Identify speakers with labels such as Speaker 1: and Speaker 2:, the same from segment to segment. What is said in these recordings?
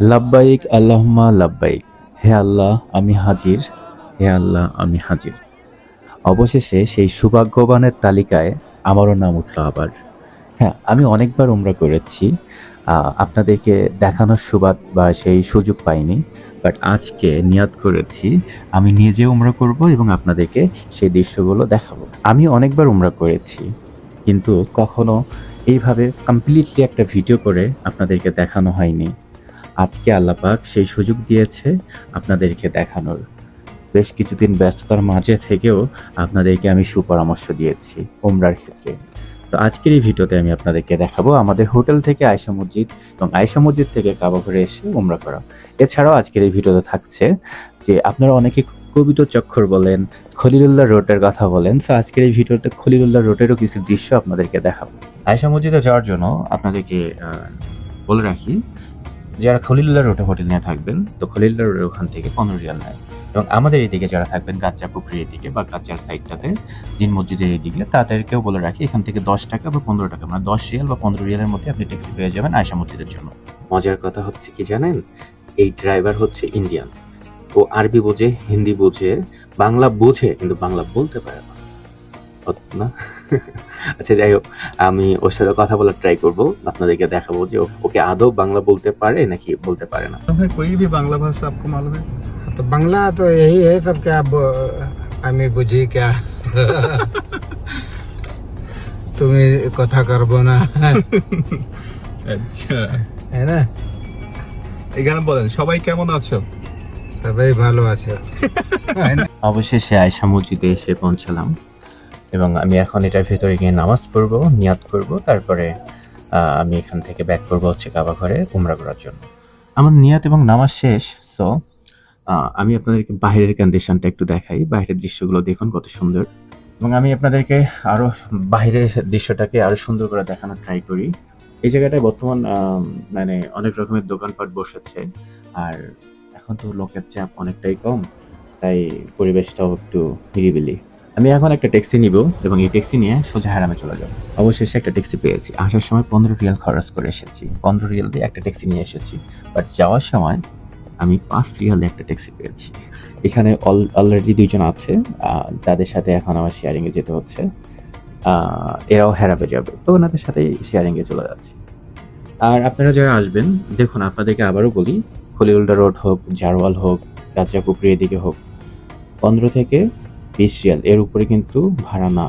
Speaker 1: লাব্বাইক, আল্লাহুম্মা লাব্বাইক। হে আল্লাহ, আমি হাজির। হে আল্লাহ, আমি হাজির। অবশেষে সেই সৌভাগ্যবানের তালিকায় আমারও নাম উঠল আবার। হ্যাঁ আমি অনেকবার উমরা করেছি। আপনাদেরকে দেখানোর সুবাদ বা সেই সুযোগ পাইনি, বাট আজকে নিয়াদ করেছি। আমি নিজে উমরা করব এবং আপনাদেরকে সেই দৃশ্যগুলো দেখাবো। আমি অনেকবার উমরা করেছি, কিন্তু কখনো এইভাবে কমপ্লিটলি একটা ভিডিও করে আপনাদেরকে দেখানো হয়নি। আজকে আল্লাপাক সেই সুযোগ দিয়েছে আপনাদেরকে দেখানোর। বেশ কিছুদিন ব্যস্ততার মাঝে থেকেও আপনাদেরকে আমি সুপরামর্শ দিয়েছি ওমরার ক্ষেত্রে। তো আজকের এই ভিডিওতে আমি আপনাদেরকে দেখাবো আমাদের হোটেল থেকে আয়সা মসজিদ এবং আয়সা মসজিদ থেকে কাবা ঘরে এসে ওমরা করা। এছাড়াও আজকের এই ভিডিওতে থাকছে যে আপনারা অনেকে কবিত চক্কর বলেন, খলিলুল্লাহ রোডের কথা বলেন, তো আজকের এই ভিডিওতে খলিলুল্লাহ রোডেরও কিছু দৃশ্য আপনাদেরকে দেখাবো। আয়সা মসজিদে যাওয়ার জন্য আপনাদেরকে বলে রাখি যারা খলিল্লা রোডে হোটেল নিয়ে থাকবেন, তো খলিল্লা রোডের ওখান থেকে পনেরো রিয়াল নেয়। এবং আমাদের এদিকে যারা থাকবেন গাচ্চা পুকুরের এদিকে বা গাচ্চার সাইডটাতে, জিন মসজিদের এদিকে, তাদেরকেও বলে রাখি, এখান থেকে দশ টাকা বা পনেরো টাকা মানে দশ রিয়াল বা পনেরো রিয়ালের মধ্যে আপনি ট্যাক্সি পেয়ে যাবেন আয়সা মসজিদের জন্য। মজার কথা হচ্ছে কি জানেন? এই ড্রাইভার হচ্ছে ইন্ডিয়ান। ও আরবি বোঝে, হিন্দি বোঝে, বাংলা বোঝে, কিন্তু বাংলা বলতে পারে না। হতো না আচ্ছা যাই হোক আমি ওর সাথে কথা বলার ট্রাই করব আপনাদেরকে দেখাবো যে ও- ওকে আদৌ বাংলা বলতে পারে নাকি বলতে পারে না
Speaker 2: तो भाई कोई भी बांग्ला भाषा आपको मालूम है
Speaker 3: तो बांग्ला तो यही है सब क्या अब আমি বুঝি क्या তুমি কথা করবো না
Speaker 2: আচ্ছা
Speaker 3: তাই না
Speaker 2: এখানে বলেন সবাই কেমন আছো
Speaker 3: সবাই ভালো আছে
Speaker 1: অবশেষে আয়সা মসজিদে এসে পৌঁছালাম এবং আমি এখন এটার ভেতরে গিয়ে নামাজ পড়ব, নিয়াত করব, তারপরে আমি এখান থেকে ব্যাক করব হচ্ছে কাবা ঘরে উমরা করার জন্য। আমার নিয়াত এবং নামাজ শেষ সো আমি আপনাদেরকে বাইরের কন্ডিশনটা একটু দেখাই। বাইরের দৃশ্যগুলো দেখুন কত সুন্দর। এবং আমি আপনাদেরকে আরও বাইরের দৃশ্যটাকে আরও সুন্দর করে দেখানোর ট্রাই করি। এই জায়গাটায় বর্তমান মানে অনেক রকমের দোকানপাট বসেছে। আর এখন তো লোকের চাপ অনেকটাই কম, তাই পরিবেশটাও একটু নিরিবিলি। আমি এখন একটা ট্যাক্সি নিব এবং এই ট্যাক্সি নিয়ে সোজা হারামে চলে যাব। অবশেষে একটা ট্যাক্সি পেয়েছি। আসার সময় পনেরো রিয়াল খরচ করে এসেছি। পনেরো রিয়াল দিয়ে একটা ট্যাক্সি নিয়ে এসেছি। বাট যাওয়ার সময় আমি পাঁচ রিয়ালে একটা ট্যাক্সি পেয়েছি। এখানে অল অলরেডি দুইজন আছে। তাদের সাথে এখন আমার শেয়ারিংয়ে যেতে হচ্ছে। এরাও হেরাবে যাবে। তো ওনাদের সাথেই শেয়ারিংয়ে চলে যাচ্ছি। আর আপনারা যারা আসবেন, দেখুন, আপনাদেরকে আবারও বলি খলিউল্ডা রোড হোক, জারওয়াল হোক কাঁচা পুকুরি এদিকে হোক, পনেরো থেকে বিশ রিয়াল এর উপরে কিন্তু ভাড়া না।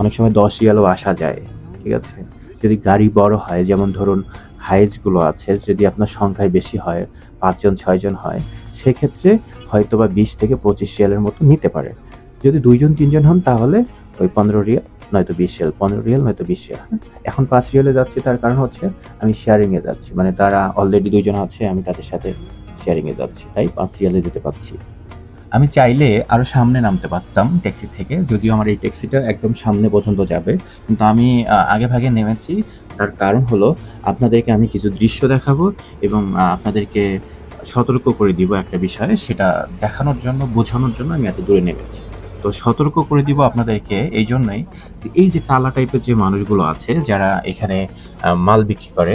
Speaker 1: অনেক সময় দশ রিয়ালও আসা যায়, ঠিক আছে? যদি গাড়ি বড় হয়, যেমন ধরুন হাইজগুলো আছে, যদি আপনার সংখ্যায় বেশি হয়, পাঁচজন, ছয়জন হয়, সেক্ষেত্রে হয়তো বা বিশ থেকে পঁচিশ রিয়ালের মতো নিতে পারে। যদি দুইজন, তিনজন হন, তাহলে ওই পনেরো রিয়াল, নয়তো বিশ রিয়াল, পনেরো রিয়াল, নয়তো বিশ রিয়াল? এখন পাঁচ রিয়ালে যাচ্ছি, তার কারণ হচ্ছে আমি শেয়ারিংয়ে যাচ্ছি। মানে তারা অলরেডি দুইজন আছে, আমি তাদের সাথে শেয়ারিংয়ে যাচ্ছি, তাই পাঁচ রিয়ালে যেতে পারছি। আমি চাইলে আরও সামনে নামতে পারতাম ট্যাক্সি থেকে, যদিও আমার এই ট্যাক্সিটা একদম সামনে পর্যন্ত যাবে। কিন্তু আমি আগে ভাগে নেমেছি। তার কারণ হলো, আপনাদেরকে আমি কিছু দৃশ্য দেখাবো এবং আপনাদেরকে সতর্ক করে দিব একটা বিষয়ে। সেটা দেখানোর জন্য, বোঝানোর জন্য আমি এত দূরে নেমেছি। তো সতর্ক করে দিব আপনাদেরকে এই জন্যই এই যে তালা টাইপের যে মানুষগুলো আছে, যারা এখানে মাল বিক্রি করে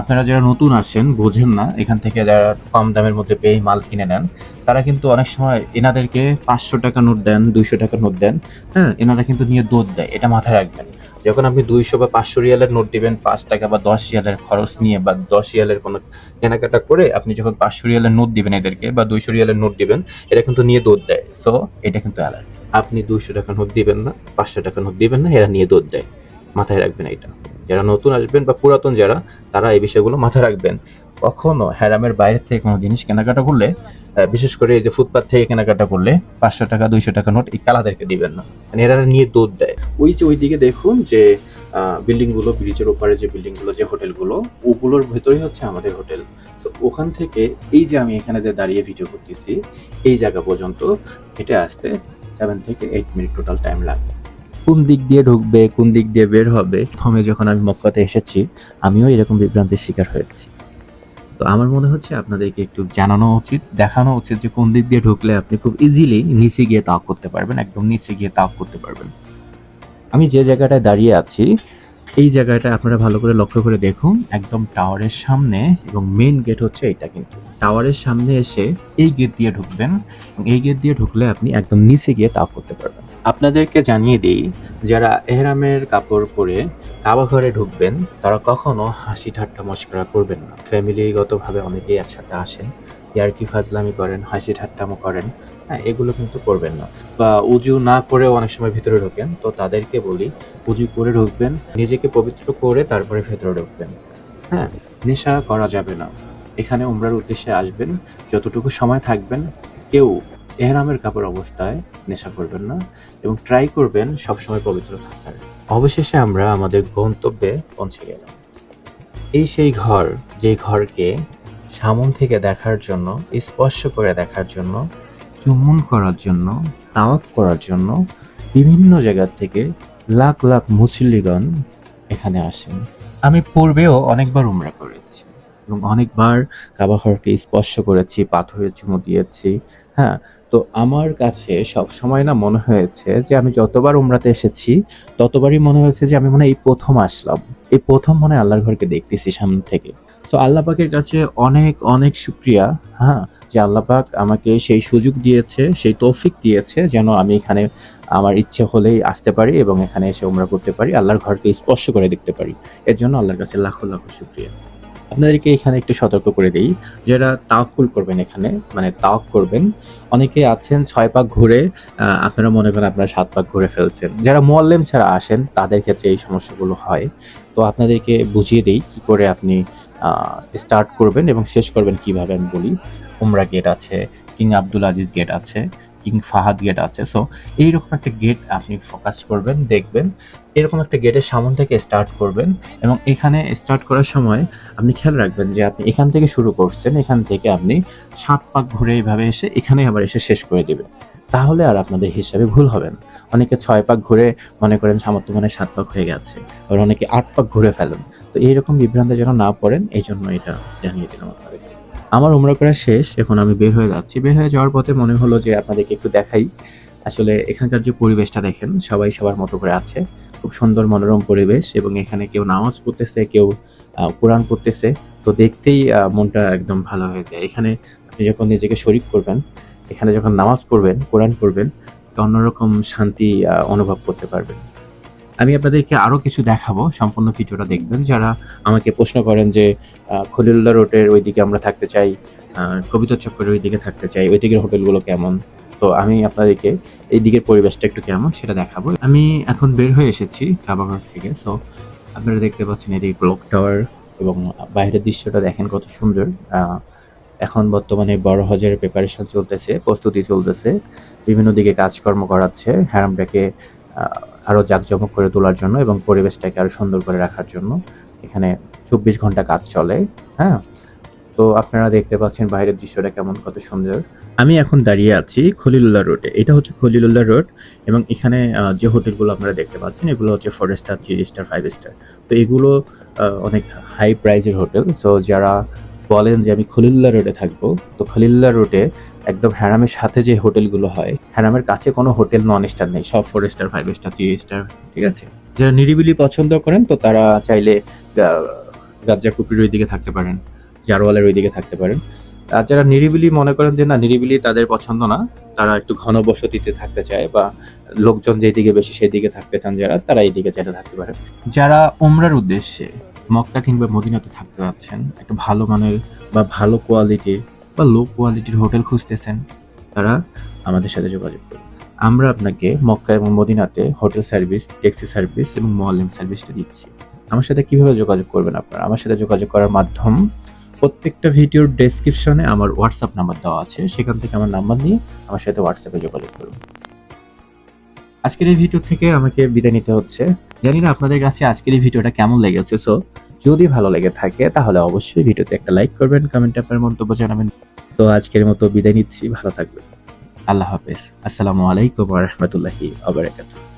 Speaker 1: আপনারা যারা নতুন আসেন, বোঝেন না, এখান থেকে যারা কম দামের মধ্যে পেয়ে মাল কিনে নেন, তারা কিন্তু অনেক সময় এনাদেরকে পাঁচশো টাকা নোট দেন, দুইশো টাকা নোট দেন হ্যাঁ এনারা কিন্তু নিয়ে দোধ দেয়, এটা মাথায় রাখবেন। যখন আপনি দুইশো বা পাঁচশো রিয়ালের নোট দিবেন, পাঁচ টাকা বা দশ রিয়ালের খরচ নিয়ে বা দশ রিয়ালের কোনো কেনাকাটা করে আপনি যখন পাঁচশো রিয়ালের নোট দিবেন এদেরকে বা দুইশো রিয়ালের নোট দিবেন এরা কিন্তু নিয়ে দোধ দেয়। সো এটা কিন্তু অ্যালার্ট আপনি দুইশো টাকা নোট দিবেন না, পাঁচশো টাকা নোট দিবেন না, এরা নিয়ে দোধ দেয়। মাথায় রাখবেন এটা। যারা নতুন আসবেন বা পুরাতন যারা, তারা এই বিষয়গুলো মাথায় রাখবেন। কখনো হ্যারামের বাইরে থেকে কোনো জিনিস কেনাকাটা করলে বিশেষ করে এই যে ফুটপাথ থেকে কেনাকাটা করলে পাঁচশো টাকা, দুইশো টাকা নোট এই কালাদেরকে দিবেন না। মানে এরা নিয়ে দৌড় দেয়। ওই যে ওইদিকে দেখুন যে বিল্ডিংগুলো ব্রিজের ওপারে যে বিল্ডিংগুলো যে হোটেলগুলো, ওগুলোর ভেতরেই হচ্ছে আমাদের হোটেল। তো ওখান থেকে এই যে আমি এখানে দাঁড়িয়ে ভিডিও করতেছি, এই জায়গা পর্যন্ত হেঁটে আসতে সেভেন থেকে এইট মিনিট টোটাল টাইম লাগবে। কোন দিক দিয়ে ঢুকবে, কোন দিক দিয়ে বের হবে, প্রথমে যখন আমি মক্কাতে এসেছি, আমিও এরকম বিভ্রান্তির শিকার হয়েছি। তো আমার মনে হচ্ছে আপনাদেরকে একটু জানানো উচিত, দেখানো উচিত যে কোন দিক দিয়ে ঢুকলে আপনি খুব ইজিলি নিচে গিয়ে তাক করতে পারবেন, একদম নিচে গিয়ে তাক করতে পারবেন। আমি যে জায়গাটায় দাঁড়িয়ে আছি, এই জায়গাটা আপনারা ভালো করে লক্ষ্য করে দেখুন, একদম টাওয়ারের সামনে এবং মেন গেট হচ্ছে এটা কিন্তু। টাওয়ারের সামনে এসে এই গেট দিয়ে ঢুকবেন এই গেট দিয়ে ঢুকলে আপনি একদম নিচে গিয়ে তাপ করতে পারবেন। আপনাদেরকে জানিয়ে দিই, যারা এহরামের কাপড় পরে কাবা ঘরে ঢুকবেন, তারা কখনো হাসি ঠাট্টা মস্করা করবেন না। ফ্যামিলিগতভাবে অনেকেই একসাথে আসেন, ইয়ার্কি ফাজলামি করেন, হাসি ঠাট্টামো করেন হ্যাঁ এগুলো কিন্তু করবেন না। বা উজু না করে অনেক সময় ভিতরে ঢোকেন, তো তাদেরকে বলি, উজু করে ঢুকবেন, নিজেকে পবিত্র করে তারপরে ভেতরে ঢুকবেন। হ্যাঁ নেশা করা যাবে না। এখানে উমরার উদ্দেশ্যে আসবেন, যতটুকু সময় থাকবেন, কেউ এহরামের কাপড় অবস্থায় নেশা করবেন না এবং ট্রাই করবেন সবসময় পবিত্র থাকার। অবশেষে আমরা আমাদের গন্তব্যে পৌঁছে গেলাম। এই সেই ঘর যে ঘরকে সামন থেকে দেখার জন্য, স্পর্শ করে দেখার জন্য, চুম্বন করার জন্য তাওয়াক করার জন্য বিভিন্ন জায়গা থেকে লাখ লাখ মুসল্লিগণ এখানে আসেন। আমি পূর্বেও অনেকবার উমরা করেছি। এবং অনেকবার কাবা ঘরকে স্পর্শ করেছি, পাথরের চুমু দিয়েছি। হ্যাঁ তো আমার কাছে সব সময় না মনে হয়েছে যে আমি যতবার উমরাতে এসেছি, ততবারই মনে হয়েছে যে আমি মনে এই প্রথম আসলাম। এই প্রথম মনে আল্লাহর ঘরকে দেখতেছি সামনে থেকে। তো আল্লাহ পাকের কাছে অনেক অনেক শুক্রিয়া হ্যাঁ যে আল্লাহ পাক আমাকে সেই সুযোগ দিয়েছে, সেই তৌফিক দিয়েছে যেন আমি এখানে আমার ইচ্ছে হলেই আসতে পারি এবং এখানে এসে উমরা করতে পারি, আল্লাহর ঘরকে স্পর্শ করে দেখতে পারি। এর জন্য আল্লাহর কাছে লাখো লাখো শুক্রিয়া। আপনাদেরকে এখানে একটু সতর্ক করে দিই। যারা তাওকুল করবেন এখানে মানে তাওক করবেন, অনেকে আছেন ছয় পাক ঘুরে আপনারা মনে করেন আপনারা সাত পাক ঘুরে ফেলছেন। যারা মোয়াল্লেম ছাড়া আসেন, তাদের ক্ষেত্রে এই সমস্যাগুলো হয়। তো আপনাদেরকে বুঝিয়ে দিই কি করে আপনি স্টার্ট করবেন এবং শেষ করবেন কীভাবে আমি বলি। উমরা গেট আছে কিং আব্দুল আজিজ গেট আছে কিং ফাহাদ গেট আছে। সো এইরকম একটা গেট আপনি ফোকাস করবেন, দেখবেন। এরকম একটা গেটের সামন থেকে স্টার্ট করবেন এবং এখানে স্টার্ট করার সময় আপনি খেয়াল রাখবেন যে আপনি এখান থেকে শুরু করছেন, এখান থেকে আপনি সাত পাক ঘুরে এইভাবে এসে এখানে আবার এসে শেষ করে দিবেন। তাহলে আর আপনাদের হিসাবে ভুল হবে না। অনেকে ছয় পাক ঘুরে মনে করেন সামর্থ্য মানে সাত পাক হয়ে গেছে। আবার অনেকে আট পাক ঘুরে ফেলেন। তো এইরকম বিভ্রান্তে যেন না পড়েন এই জন্য এটা জানিয়ে দিলাম আপনাদেরকে। আমার উমরা করা শেষ, এখন আমি বের হয়ে যাচ্ছি। বের হয়ে যাওয়ার পথে মনে হলো যে আপনাদেরকে একটু দেখাই। আসলে এখানকার যে পরিবেশটা দেখেন, সবাই সবার মতো করে আছে। খুব সুন্দর মনোরম পরিবেশ এবং এখানে কেউ নামাজ পড়তেছে, কেউ কোরআন পড়তেছে। তো দেখতেই মনটা একদম ভালো হয়ে যায়। এখানে আপনি যখন নিজেকে শরিক করবেন, এখানে যখন নামাজ পড়বেন, কোরআন পড়বেন একটা অন্যরকম শান্তি অনুভব করতে পারবেন। আমি আপনাদেরকে আরও কিছু দেখাবো, সম্পূর্ণ ভিডিওটা দেখবেন। যারা আমাকে প্রশ্ন করেন যে খলিলুল্লাহ রোডের ওইদিকে আমরা থাকতে চাই কবিতা চক্করের ওইদিকে থাকতে চাই ওই দিকের হোটেলগুলো কেমন? তো আমি আপনাদেরকে এই দিকের পরিবেশটা একটু কেমন সেটা দেখাবো। আমি এখন বের হয়ে এসেছি কাবাঘর থেকে। সো আপনারা দেখতে পাচ্ছেন এদিকে ক্লক টাওয়ার এবং বাইরের দৃশ্যটা দেখেন কত সুন্দর। এখন বর্তমানে বড় হজের প্রিপারেশন চলতেছে, প্রস্তুতি চলতেছে। বিভিন্ন দিকে কাজকর্ম করাচ্ছে। হ্যারামটাকে আহ, আরও জাঁকজমক করে তোলার জন্য এবং পরিবেশটাকে আরও সুন্দর করে রাখার জন্য এখানে চব্বিশ ঘণ্টা কাজ চলে হ্যাঁ? তো আপনারা দেখতে পাচ্ছেন বাইরের দৃশ্যটা কেমন কত সুন্দর। আমি এখন দাঁড়িয়ে আছি খলিলুল্লাহ রোডে। এটা হচ্ছে খলিলুল্লাহ রোড এবং এখানে যে হোটেলগুলো আপনারা দেখতে পাচ্ছেন এগুলো হচ্ছে four star three star five star তো এগুলো অনেক হাই প্রাইজের হোটেল। সো যারা বলেন যে আমি খলিলুল্লাহ রোডে থাকব তো খলিলুল্লাহ রোডে একদম হ্যারামের সাথে যে হোটেলগুলো হয়, হ্যারামের কাছে কোনো হোটেল নন স্টার নেই, সব four star five star three star ঠিক আছে? যারা নিরিবিলি পছন্দ করেন, তো তারা চাইলে গাজ্জাকুপির ওই দিকে থাকতে পারেন, জারওয়ালের ওই দিকে থাকতে পারেন। আর যারা নিরিবিলি মনে করেন যে, না, নিরিবিলি তাদের পছন্দ না, তারা একটু ঘন বসতিতে থাকতে চায় বা লোকজন যেদিকে বেশি সেই দিকে থাকতে চান যারা, তারা এই দিকে চাইলে থাকতে পারেন যারা উমরার উদ্দেশ্যে মক্কা কিংবা মদিনাতে থাকতে যাচ্ছেন একটা ভালো মানের বা ভালো কোয়ালিটির বা লো কোয়ালিটির হোটেল খুঁজতেছেন, তারা আমাদের সাথে যোগাযোগ করুন। আমরা আপনাকে মক্কা এবং মদিনাতে হোটেল সার্ভিস ট্যাক্সি সার্ভিস এবং মোয়াল্লিম সার্ভিসটা দিচ্ছি। আমার সাথে কীভাবে যোগাযোগ করবেন আপনারা? আমার সাথে যোগাযোগ করার মাধ্যম, প্রত্যেকটা ভিডিওর ডেসক্রিপশনে আমার হোয়াটসঅ্যাপ নাম্বার দেওয়া আছে। সেখান থেকে আমার নাম্বার নিয়ে আমার সাথে হোয়াটসঅ্যাপে যোগাযোগ করুন। আজকের এই ভিডিও থেকে আমাকে বিদায় নিতে হচ্ছে। জানি না আপনাদের কাছে আজকের এই ভিডিওটা কেমন লেগেছে সো যদি ভালো লেগে থাকে, তাহলে অবশ্যই ভিডিওতে একটা লাইক করবেন কমেন্টে আপনার মন্তব্য জানাবেন। তো আজকের মতো বিদায় নিচ্ছি, ভালো থাকবেন। আল্লাহ হাফেজ। আসসালামু আলাইকুম রহমতুল্লাহি আবরাকাতুহ